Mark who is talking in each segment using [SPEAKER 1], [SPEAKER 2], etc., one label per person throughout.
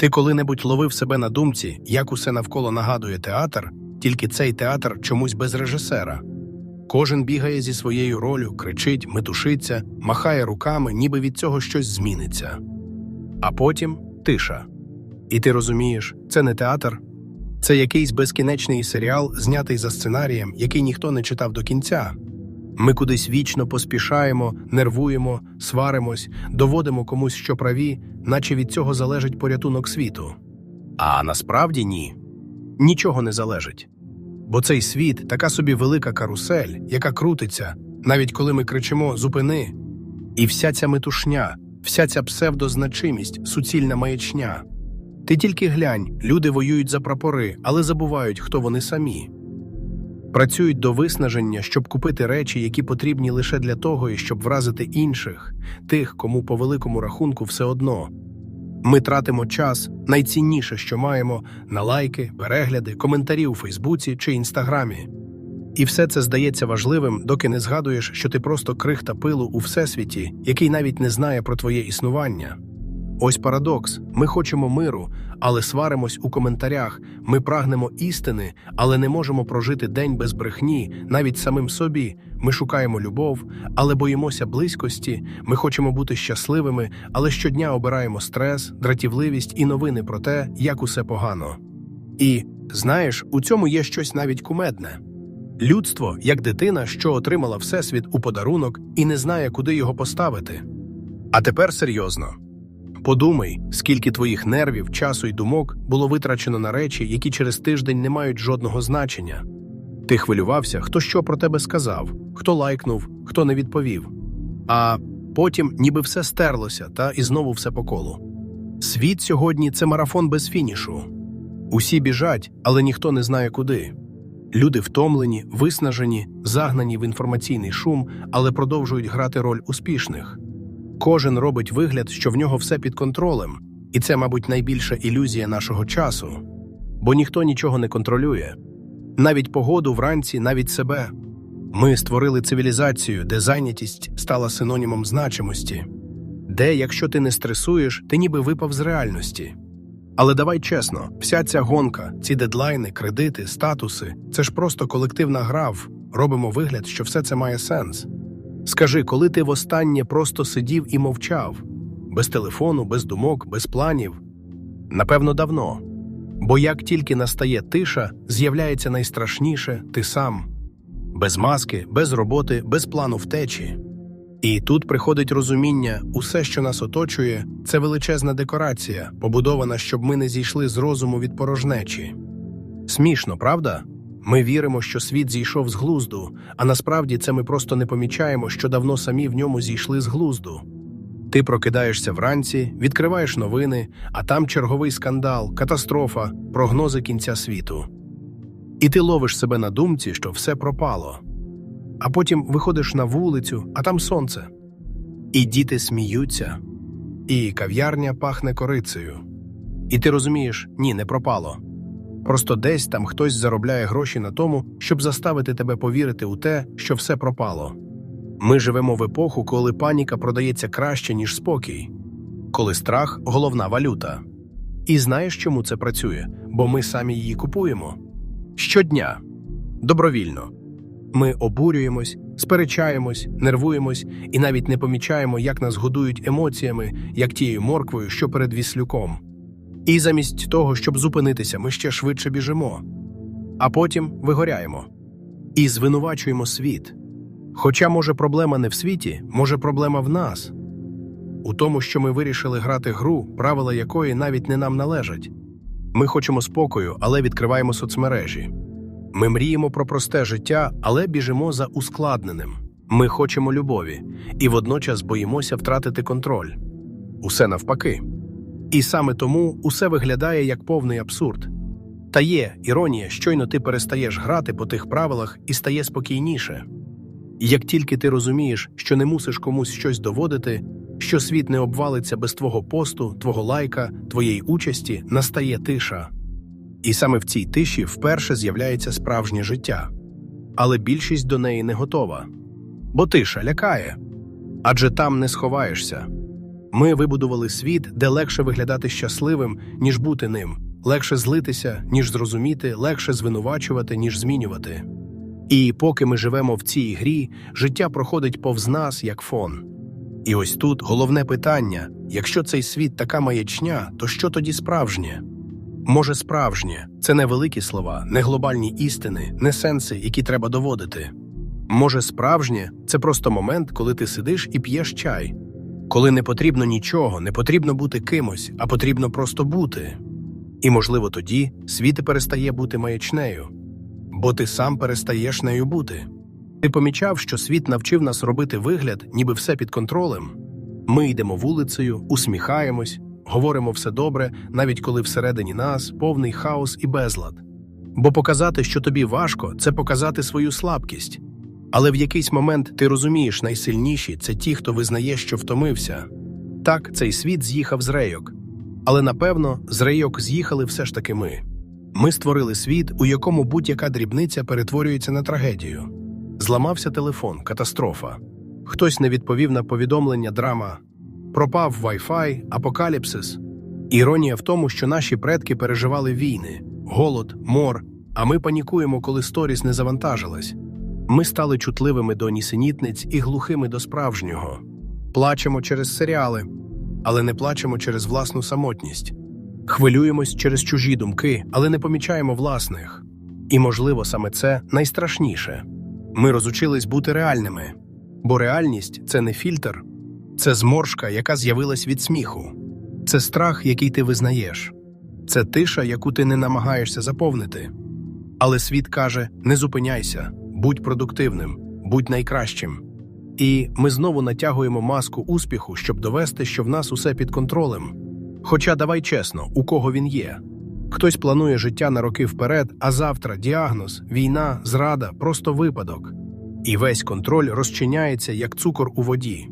[SPEAKER 1] Ти коли-небудь ловив себе на думці, як усе навколо нагадує театр, тільки цей театр чомусь без режисера. Кожен бігає зі своєю ролью, кричить, метушиться, махає руками, ніби від цього щось зміниться. А потім тиша. І ти розумієш, це не театр, це якийсь безкінечний серіал, знятий за сценарієм, який ніхто не читав до кінця. Ми кудись вічно поспішаємо, нервуємо, сваримось, доводимо комусь, що праві, наче від цього залежить порятунок світу. А насправді ні. Нічого не залежить. Бо цей світ така собі велика карусель, яка крутиться, навіть коли ми кричимо Зупини. І вся ця метушня, вся ця псевдозначимість, суцільна маячня. Ти тільки глянь, люди воюють за прапори, але забувають, хто вони самі. Працюють до виснаження, щоб купити речі, які потрібні лише для того, щоб вразити інших, тих, кому по великому рахунку все одно. Ми тратимо час, найцінніше, що маємо, на лайки, перегляди, коментарі у Фейсбуці чи Інстаграмі. І все це здається важливим, доки не згадуєш, що ти просто крихта пилу у всесвіті, який навіть не знає про твоє існування. Ось парадокс: ми хочемо миру, але сваримось у коментарях. Ми прагнемо істини, але не можемо прожити день без брехні, навіть самим собі. Ми шукаємо любов, але боїмося близькості. Ми хочемо бути щасливими, але щодня обираємо стрес, дратівливість і новини про те, як усе погано. І знаєш, у цьому є щось навіть кумедне. Людство, як дитина, що отримала всесвіт у подарунок і не знає, куди його поставити. А тепер серйозно. Подумай, скільки твоїх нервів, часу й думок було витрачено на речі, які через тиждень не мають жодного значення. Ти хвилювався, хто що про тебе сказав, хто лайкнув, хто не відповів. А потім ніби все стерлося, та і знову все по колу. Світ сьогодні це марафон без фінішу. Усі біжать, але ніхто не знає куди. Люди втомлені, виснажені, загнані в інформаційний шум, але продовжують грати роль успішних. Кожен робить вигляд, що в нього все під контролем, і це, мабуть, найбільша ілюзія нашого часу, бо ніхто нічого не контролює. Навіть погоду вранці, навіть себе. Ми створили цивілізацію, де зайнятість стала синонімом значимості, де, якщо ти не стресуєш, ти ніби випав з реальності. Але давай чесно, вся ця гонка, ці дедлайни, кредити, статуси це ж просто колективна гра. в Робимо вигляд, що все це має сенс. Скажи, коли ти востаннє просто сидів і мовчав, без телефону, без думок, без планів? Напевно, давно. Бо як тільки настає тиша, з'являється найстрашніше ти сам, без маски, без роботи, без плану втечі. І тут приходить розуміння, усе, що нас оточує, це величезна декорація, побудована, щоб ми не зійшли з розуму від порожнечі. Смішно, правда? Ми віримо, що світ зійшов з глузду, а насправді це ми просто не помічаємо, що давно самі в ньому зійшли з глузду. Ти прокидаєшся вранці, відкриваєш новини, а там черговий скандал, катастрофа, прогнози кінця світу. І ти ловиш себе на думці, що все пропало. А потім виходиш на вулицю, а там сонце. І діти сміються, і кав'ярня пахне корицею. І ти розумієш, ні, не пропало. Просто десь там хтось заробляє гроші на тому, щоб заставити тебе повірити у те, що все пропало. Ми живемо в епоху, коли паніка продається краще, ніж спокій, коли страх головна валюта. І знаєш, чому це працює? Бо ми самі її купуємо щодня, добровільно. Ми обурюємось, сперечаємось, нервуємось і навіть не помічаємо, як нас годують емоціями, як тією морквою, що перед віслюком. І замість того, щоб зупинитися, ми ще швидше біжимо, а потім вигоряємо і звинувачуємо світ. Хоча, може, проблема не в світі, може, проблема в нас, у тому, що ми вирішили грати гру, правила якої навіть не нам належать. Ми хочемо спокою, але відкриваємо соцмережі. Ми мріємо про просте життя, але біжимо за ускладненим. Ми хочемо любові і водночас боїмося втратити контроль. Усе навпаки. І саме тому усе виглядає як повний абсурд. Та є іронія, щойно ти перестаєш грати по тих правилах і стає спокійніше. Як тільки ти розумієш, що не мусиш комусь щось доводити, що світ не обвалиться без твого посту, твого лайка, твоєї участі, настає тиша. І саме в цій тиші вперше з'являється справжнє життя. Але більшість до неї не готова. Бо тиша лякає адже там не сховаєшся. Ми вибудували світ, де легше виглядати щасливим, ніж бути ним, легше злитися, ніж зрозуміти, легше звинувачувати, ніж змінювати. І поки ми живемо в цій грі, життя проходить повз нас як фон. І ось тут головне питання: якщо цей світ така маячня, то що тоді справжнє? Може, справжнє це не великі слова, не глобальні істини, не сенси, які треба доводити. Може, справжнє це просто момент, коли ти сидиш і п'єш чай, коли не потрібно нічого, не потрібно бути кимось, а потрібно просто бути. І, можливо, тоді світ перестає бути маячнею, бо ти сам перестаєш нею бути. Ти помічав, що світ навчив нас робити вигляд, ніби все під контролем. Ми йдемо вулицею, усміхаємось, говоримо все добре, навіть коли всередині нас повний хаос і безлад. Бо показати, що тобі важко, це показати свою слабкість. Але в якийсь момент ти розумієш, найсильніші це ті, хто визнає, що втомився. Так, цей світ з'їхав з рейок. Але напевно, з рейок з'їхали все ж таки ми. Ми створили світ, у якому будь-яка дрібниця перетворюється на трагедію. Зламався телефон, катастрофа. Хтось не відповів на повідомлення драма. Пропав Wi-Fi, апокаліпсис. Іронія в тому, що наші предки переживали війни, голод, мор, а ми панікуємо, коли сторіс не завантажилась. Ми стали чутливими до нісенітниць і глухими до справжнього. Плачемо через серіали, але не плачемо через власну самотність. Хвилюємось через чужі думки, але не помічаємо власних. І, можливо, саме це найстрашніше. Ми розучились бути реальними, бо реальність це не фільтр, це зморшка, яка з'явилась від сміху, це страх, який ти визнаєш, це тиша, яку ти не намагаєшся заповнити. Але світ каже: не зупиняйся, будь продуктивним, будь найкращим. І ми знову натягуємо маску успіху, щоб довести, що в нас усе під контролем. Хоча давай чесно, у кого він є. Хтось планує життя на роки вперед, а завтра діагноз, війна, зрада, просто випадок. І весь контроль розчиняється як цукор у воді.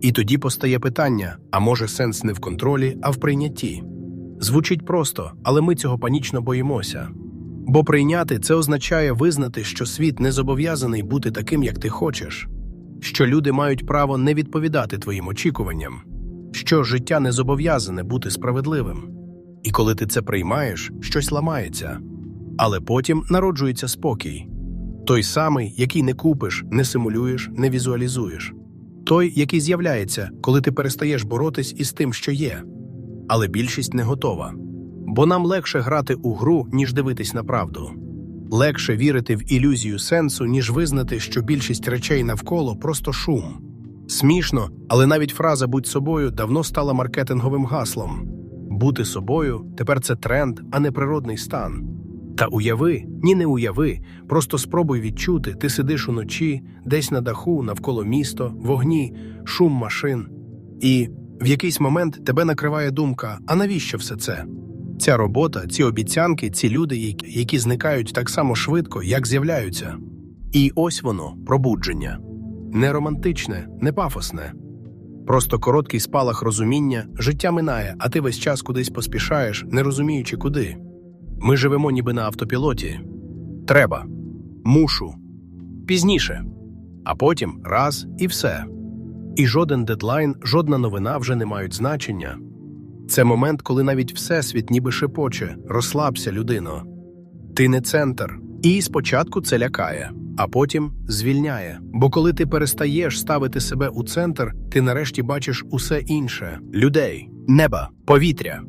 [SPEAKER 1] І тоді постає питання: а може сенс не в контролі, а в прийнятті? Звучить просто, але ми цього панічно боїмося. Бо прийняти це означає визнати, що світ не зобов'язаний бути таким, як ти хочеш, що люди мають право не відповідати твоїм очікуванням, що життя не зобов'язане бути справедливим. І коли ти це приймаєш, щось ламається. Але потім народжується спокій той самий, який не купиш, не симулюєш, не візуалізуєш, той, який з'являється, коли ти перестаєш боротись із тим, що є. Але більшість не готова. Бо нам легше грати у гру, ніж дивитись на правду. Легше вірити в ілюзію сенсу, ніж визнати, що більшість речей навколо просто шум. Смішно, але навіть фраза будь собою давно стала маркетинговим гаслом. Бути собою тепер це тренд, а не природний стан. Та уяви, ні, не уяви, просто спробуй відчути, ти сидиш уночі, десь на даху, навколо місто, вогні, шум машин. І в якийсь момент тебе накриває думка: а навіщо все це? Ця робота, ці обіцянки, ці люди, які- зникають так само швидко, як з'являються. І ось воно, пробудження. Не романтичне, не пафосне. Просто короткий спалах розуміння, життя минає, а ти весь час кудись поспішаєш, не розуміючи куди. Ми живемо ніби на автопілоті. Треба. Мушу. Пізніше. А потім раз і все. І жоден дедлайн, жодна новина вже не мають значення. Це момент, коли навіть Всесвіт ніби шепоче, розслабся, людино. Ти не центр. І спочатку це лякає, а потім звільняє. Бо коли ти перестаєш ставити себе у центр, ти нарешті бачиш усе інше: людей, неба, повітря,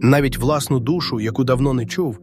[SPEAKER 1] навіть власну душу, яку давно не чув.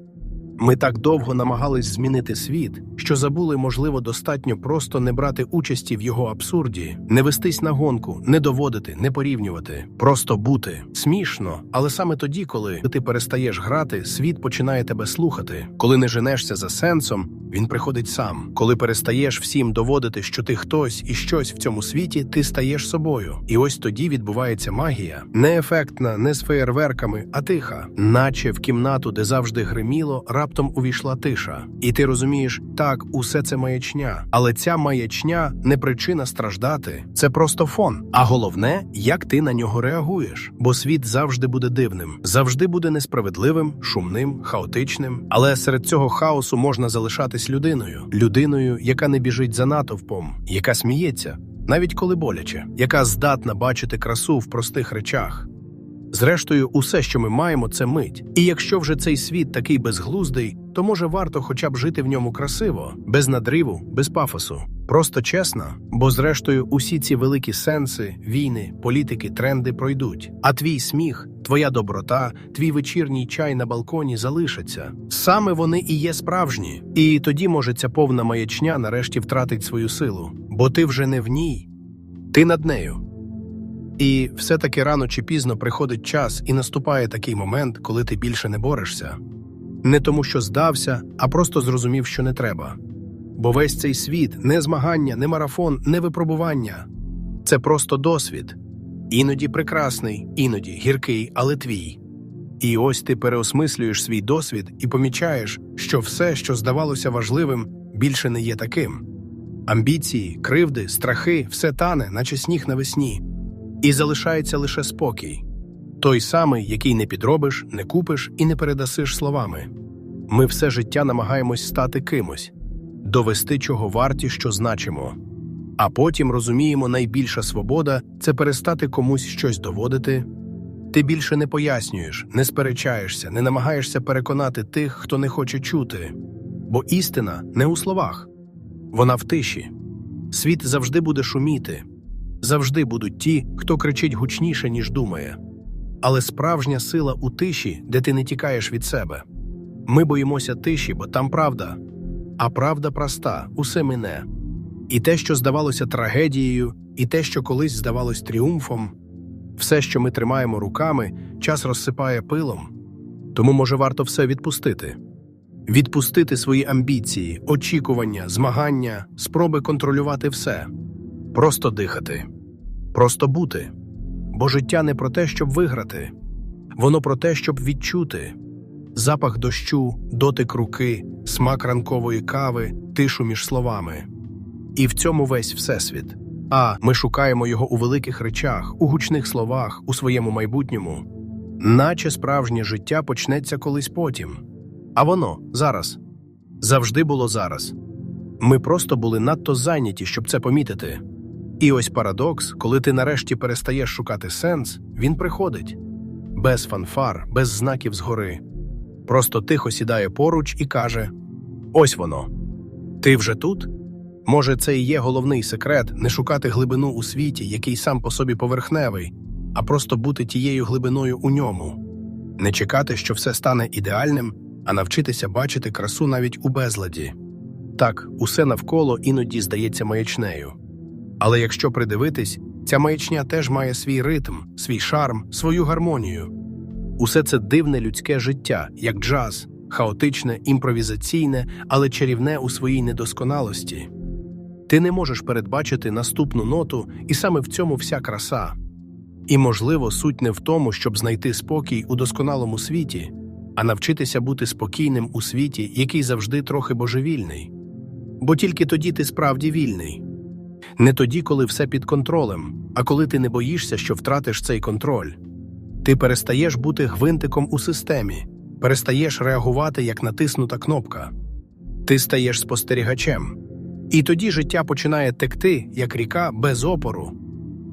[SPEAKER 1] Ми так довго намагались змінити світ, що забули, можливо, достатньо просто не брати участі в його абсурді, не вестись на гонку, не доводити, не порівнювати, просто бути смішно. Але саме тоді, коли ти перестаєш грати, світ починає тебе слухати. Коли не женешся за сенсом, він приходить сам. Коли перестаєш всім доводити, що ти хтось і щось в цьому світі, ти стаєш собою. І ось тоді відбувається магія, не ефектна, не з феєрверками, а тиха, наче в кімнату, де завжди гриміло, раптом увійшла тиша. І ти розумієш, так, усе це маячня. Але ця маячня не причина страждати, це просто фон. А головне, як ти на нього реагуєш. Бо світ завжди буде дивним, завжди буде несправедливим, шумним, хаотичним. Але серед цього хаосу можна залишатись людиною, людиною, яка не біжить за натовпом, яка сміється. навіть коли боляче, яка здатна бачити красу в простих речах. Зрештою, усе, що ми маємо, це мить. І якщо вже цей світ такий безглуздий, то може варто хоча б жити в ньому красиво, без надриву, без пафосу. Просто чесно, бо зрештою усі ці великі сенси, війни, політики, тренди пройдуть. А твій сміх, твоя доброта, твій вечірній чай на балконі залишаться. Саме вони і є справжні. І тоді може ця повна маячня нарешті втратить свою силу, бо ти вже не в ній, ти над нею. І все-таки рано чи пізно приходить час і наступає такий момент, коли ти більше не борешся. Не тому, що здався, а просто зрозумів, що не треба. Бо весь цей світ не змагання, не марафон, не випробування це просто досвід. Іноді прекрасний, іноді гіркий, але твій. І ось ти переосмислюєш свій досвід і помічаєш, що все, що здавалося важливим, більше не є таким. Амбіції, кривди, страхи, все тане, наче сніг навесні. І залишається лише спокій той самий, який не підробиш, не купиш і не передасиш словами. Ми все життя намагаємось стати кимось, довести чого варті, що значимо. А потім розуміємо, найбільша свобода це перестати комусь щось доводити. Ти більше не пояснюєш, не сперечаєшся, не намагаєшся переконати тих, хто не хоче чути. Бо істина не у словах, вона в тиші. Світ завжди буде шуміти, завжди будуть ті, хто кричить гучніше, ніж думає. Але справжня сила у тиші, де ти не тікаєш від себе. Ми боїмося тиші, бо там правда. А правда проста, усе мине. І те, що здавалося трагедією, і те, що колись здавалось тріумфом, все, що ми тримаємо руками, час розсипає пилом. Тому, може, варто все відпустити. Відпустити свої амбіції, очікування, змагання, спроби контролювати все. Просто дихати, просто бути. Бо життя не про те, щоб виграти, воно про те, щоб відчути запах дощу, дотик руки, смак ранкової кави, тишу між словами. І в цьому весь всесвіт. А ми шукаємо його у великих речах, у гучних словах, у своєму майбутньому, наче справжнє життя почнеться колись потім. А воно зараз завжди було зараз. Ми просто були надто зайняті, щоб це помітити. І ось парадокс, коли ти нарешті перестаєш шукати сенс, він приходить без фанфар, без знаків згори. Просто тихо сідає поруч і каже: Ось воно. Ти вже тут? Може, це і є головний секрет не шукати глибину у світі, який сам по собі поверхневий, а просто бути тією глибиною у ньому, не чекати, що все стане ідеальним, а навчитися бачити красу навіть у безладі. Так, усе навколо іноді здається маячнею. Але якщо придивитись, ця маячня теж має свій ритм, свій шарм, свою гармонію. Усе це дивне людське життя, як джаз, хаотичне, імпровізаційне, але чарівне у своїй недосконалості. Ти не можеш передбачити наступну ноту, і саме в цьому вся краса. І, можливо, суть не в тому, щоб знайти спокій у досконалому світі, а навчитися бути спокійним у світі, який завжди трохи божевільний. Бо тільки тоді ти справді вільний. Не тоді, коли все під контролем, а коли ти не боїшся, що втратиш цей контроль. Ти перестаєш бути гвинтиком у системі, перестаєш реагувати як натиснута кнопка. Ти стаєш спостерігачем. І тоді життя починає текти, як ріка без опору.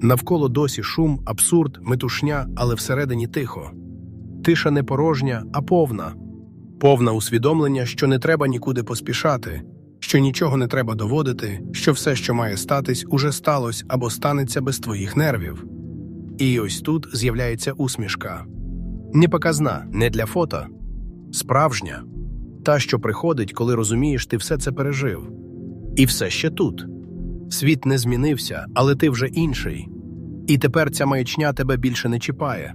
[SPEAKER 1] Навколо досі шум, абсурд, метушня, але всередині тихо. Тиша не порожня, а повна. Повна усвідомлення, що не треба нікуди поспішати, що нічого не треба доводити, що все, що має статись, уже сталося або станеться без твоїх нервів. І ось тут з'являється усмішка. Не показна, не для фото, справжня, та, що приходить, коли розумієш, ти все це пережив. І все ще тут. Світ не змінився, але ти вже інший. І тепер ця маячня тебе більше не чіпає.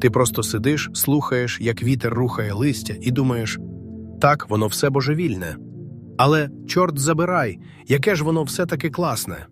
[SPEAKER 1] Ти просто сидиш, слухаєш, як вітер рухає листя, і думаєш так, воно все божевільне. Але, чорт забирай, яке ж воно все таки класне.